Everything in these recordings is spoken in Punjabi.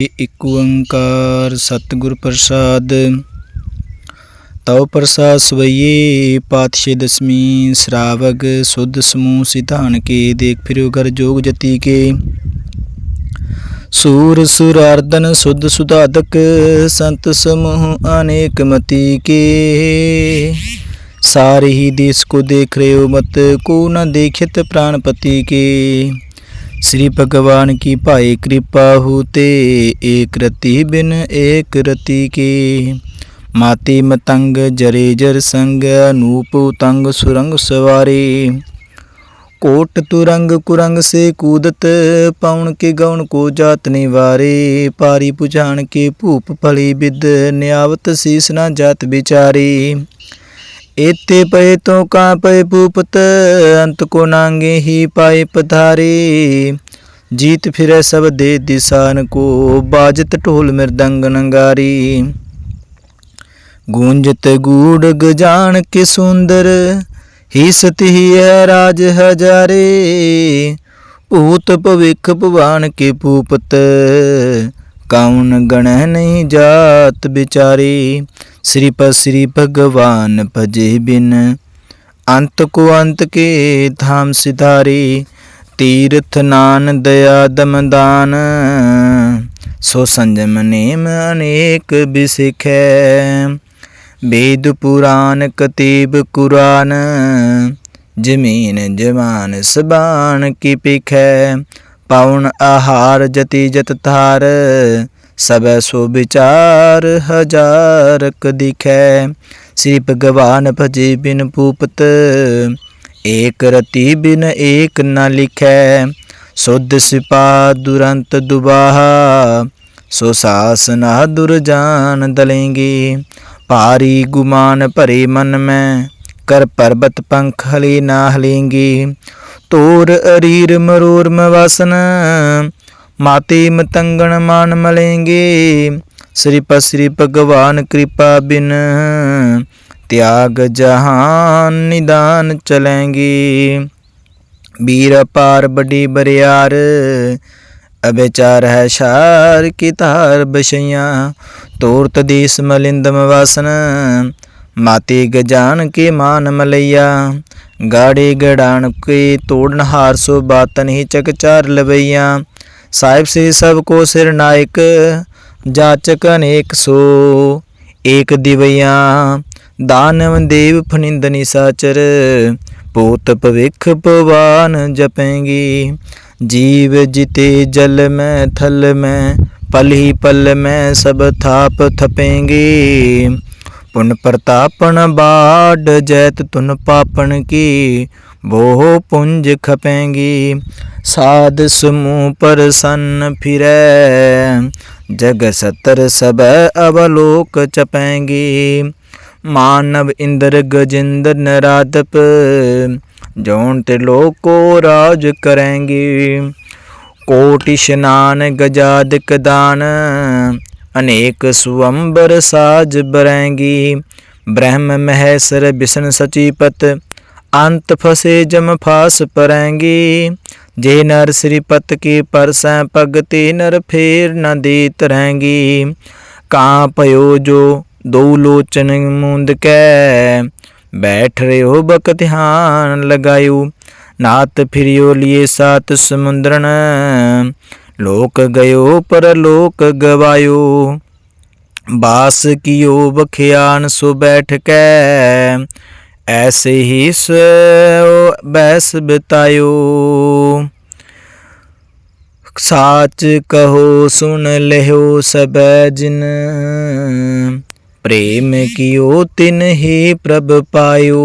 ਇਕ ਓੰਕਾਰ ਸਤਿਗੁਰ ਪ੍ਰਸਾਦ, ਤਉ ਪ੍ਰਸਾਦ ਸਵਈਏ ਪਾਤਸ਼ਾਹ ਦਸਮੀ ਸ਼ਰਾਵਗ ਸੁਧ ਸਮੂਹ ਸਿਧਾਨ ਕੇ, ਦੇਖ ਫਿਰਿਓ ਕਰ ਜੋਗ ਜਤੀ ਕੇ। ਸੂਰ ਸੁਰਾਰਦਨ ਸੁਧ ਸੁਧਾਦਕ, ਸੰਤ ਸਮੂਹ ਅਨੇਕ ਮਤੀ ਕੇ। ਸਾਰੇ ਹੀ ਦੇਸ ਕੋ ਦੇਖ ਰਿਓ ਮਤ, ਕੋ ਨ ਦੇਖਿਤ ਪ੍ਰਾਨਪਤੀ ਕੇ। श्री भगवान की भाई कृपा होते एक रति बिन एक रति के माते मतंग जरे जर संग अनूप तंग सुरंग सवारे कोट तुरंग कुरंग से कूदत पौन के गौन को जात निवारे पारी पुजान के भूप फली बिद न्यावत शीस न जात बिचारी ਇਤੇ ਪਏ ਤੋਂ ਕਾਂ ਪਏ ਭੂਪਤ, ਅੰਤ ਕੋ ਨਾਂਗੇ ਹੀ ਪਾਏ ਪਧਾਰੇ। ਜੀਤ ਫਿਰੇ ਸਭ ਦੇ ਦਿਸਾਨ ਕੋ, ਬਾਜਤ ਢੋਲ ਮਿਰਦੰਗ ਨੰਗਾਰੀ। ਗੂੰਜਤ ਗੂੜ ਗਜਾਨ ਕੇ ਸੁੰਦਰ ਹੀ ਸਤਹੀ ਹੈ ਰਾਜ ਹਜ਼ਾਰੇ। ਭੂਤ ਭਵਿਖ ਭਵਾਨ ਕੇ ਭੂਪਤ, ਕਾਉਨ ਗਣਹਿ ਨਹੀਂ ਜਾਤ ਵਿਚਾਰੀ। ਸ੍ਰੀ ਪਦ ਸ੍ਰੀ ਭਗਵਾਨ ਭਜੇ ਬਿਨ। ਅੰਤ ਕੋ ਅੰਤ ਕੇ ਧਾਮ ਸਿਧਾਰੀ, ਤੀਰਥ ਨਾਨ ਦਇਆ ਦਮਦਾਨ ਸੋ ਸੰਜਮ ਨੇਮ ਅਨੇਕ ਬਿਸਿਖੈ, ਵੇਦ ਪੁਰਾਨ ਕਤੀਬ ਕੁਰਾਨ। ਜਮੀਨ ਜਮਾਨ ਸਬਾਨ ਕੀ ਪਿਖੈ, ਪਾਉਣ ਆਹਾਰ ਜਤੀ ਜਤ ਧਾਰ। ਸਭੈ ਸੋ ਵਿਚਾਰ ਹਜ਼ਾਰ ਕ ਦਿਖੈ। ਸ੍ਰੀ ਭਗਵਾਨ ਭਜੇ ਬਿਨ ਭੂਪਤ, ਏਕ ਰਤੀ ਬਿਨ ਏਕ ਨ ਲਿਖੈ। ਸੁਧ ਸਿਪਾ ਦੁਰੰਤ ਦੁਬਾਹਾ, ਸੋ ਸਾਸਨਾ ਦੁਰ ਜਾਨ ਦਲੇਂਗੇ। ਭਾਰੀ ਗੁਮਾਨ ਭਰੇ ਮਨ ਮੈਂ, ਕਰ ਪਰਬਤ ਪੰਖ ਹਲੇ ਨਾ ਹਲੇਂਗੇ। ਤੋਰ ਅਰੀਰ ਮਰੂਰ ਮਵਸਨ ਮਾਤੇ ਮਤੰਗਣ ਮਾਨ ਮਲੇਂਗੇ। ਸ੍ਰੀ ਪਸਰੀ ਭਗਵਾਨ ਕਿਰਪਾ ਬਿਨ ਤਿਆਗ ਜਹਾਨ ਨਿਦਾਨ ਚਲੇਂਗੇ। ਵੀਰ ਪਾਰ ਬੜੀ ਬਰਿਆਰ ਅਬੇਚਾਰ ਹੈ ਸ਼ਾਰ ਕੀ ਧਾਰ ਬਸ਼ਈਆਂ ਤੋਰਤ ਦੇਸ ਮਲਿੰਦਮ ਵਾਸਨ, ਮਾਤੇ ਗਜਾਨ ਕੇ ਮਾਨ ਮਲਈਆ। ਗਾੜੇ ਗੜਾਣ ਕੇ ਤੋੜਨ ਹਾਰ ਸੋ ਬਾਤਨ ਹੀ ਚਕਚਾਰ ਲਵਈਆ। ਸਾਹਿਬ ਸੇ ਸਭ ਕੋ ਸਿਰ ਨਾਇਕ, ਜਾਚਕ ਅਨੇਕ ਸੋ। ਏਕ ਦਿਵਿਆ ਦਾਨਵ ਦੇਵ ਫਨਿੰਦਨੀ ਸਾਚਰ, ਪੋਤ ਭਵਿਖ ਪਵਾਨ ਜਪੇਂਗੀ। ਜੀਵ ਜਿਤੇ ਜਲ ਮੈਂ, ਥਲ ਮੈਂ, ਪਲ ਹੀ ਪਲ ਮੈਂ, ਸਭ ਥਾਪ ਥਪੇਂਗੇ। ਪੁਨ ਪ੍ਰਤਾਪਨ ਬਾਡ ਜੈਤ ਤੁਨ ਪਾਪਨ ਕੀ, ਬੋਹ ਪੁੰਜ ਖਪੇਂਗੀ। ਸਾਧ ਸਮੂਹ ਪਰਸੰਨ ਫਿਰੈ, ਜਗ ਸਤਰ ਸਬੈ ਅਵਲੋਕ ਚਪੈਂਗੀ। ਮਾਨਵ ਇੰਦਰ ਗਜਿੰਦਰ ਨਰਾਦਪ ਜੋਨ ਤੇ ਲੋਕੋ ਰਾਜ ਕਰੇਂਗੀ। ਕੋਟ ਇਸ਼ਨਾਨ ਗਜਾਦਿਕ ਦਾਨ ਅਨੇਕ ਸੁਅੰਬਰ ਸਾਜ ਬਰੈਂਗੀ। ਬ੍ਰਹਮ ਮਹੇਸ਼ਰ ਬਿਸ਼ਨ ਸਚੀਪਤ ਅੰਤ ਫਸੇ ਜਮ ਫਾਸ ਪਰੈਂਗੀ। ਜੇ ਨਰ ਸ੍ਰੀ ਪਤ ਕੀ ਪਰਸੈ ਭਗਤੀ, ਨਰ ਫੇਰ ਨ ਦੇਤ ਰਹੇਂਗੀ ਕਾਂ ਭਇਓ ਜੋ ਦੋ ਲੋਚਨ ਮੁੰਦ ਕੈ, ਬੈਠ ਰਿਓ ਬਕ ਧਿਆਨ ਲਗਾਇਓ। ਨਾਤ ਫਿਰਿਓ ਲਿਏ ਸਾਤ ਸਮੁੰਦਰਨ लोक गयो, पर लोक गवायो। बास कियो बखियान, सो बैठ के ऐसे ही सो बैस बितायो। साच कहो, सुन लेहो सब जिन। प्रेम कियो, तिन ही प्रभ पायो।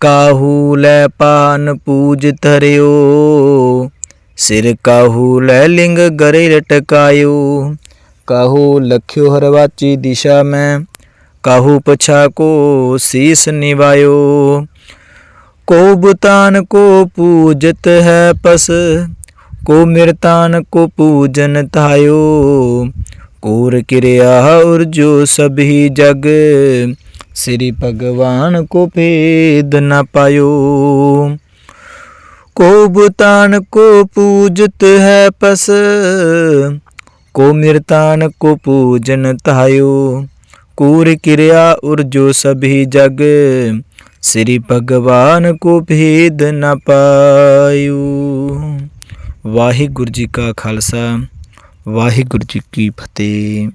काहू लै पान पूज धरियो। सिर काहू लैलिंग गरे लटकायो। काहू लख्यो हरवाची दिशा में, काहू पछा को शीस निवायो को बुतान को पूजत है पस, को मृतान को पूजन थायो। कोर क्रिया और जो सभी जग, श्री भगवान को भेद न पायो। को बुतान को पूजत है पस ਕੋ ਮਿਰਤਾਨ ਕੋ ਪੂਜਨ ਧਾਇਓ ਕੂਰ ਕਿਰਿਆ ਉਰ ਜੋ ਸਭੀ ਜਗ ਸ੍ਰੀ ਭਗਵਾਨ ਕੋ ਭੇਦ ਨ ਪਾਇਓ ਵਾਹਿਗੁਰੂ ਜੀ ਕਾ ਖਾਲਸਾ ਵਾਹਿਗੁਰੂ ਜੀ ਕੀ ਫਤਿਹ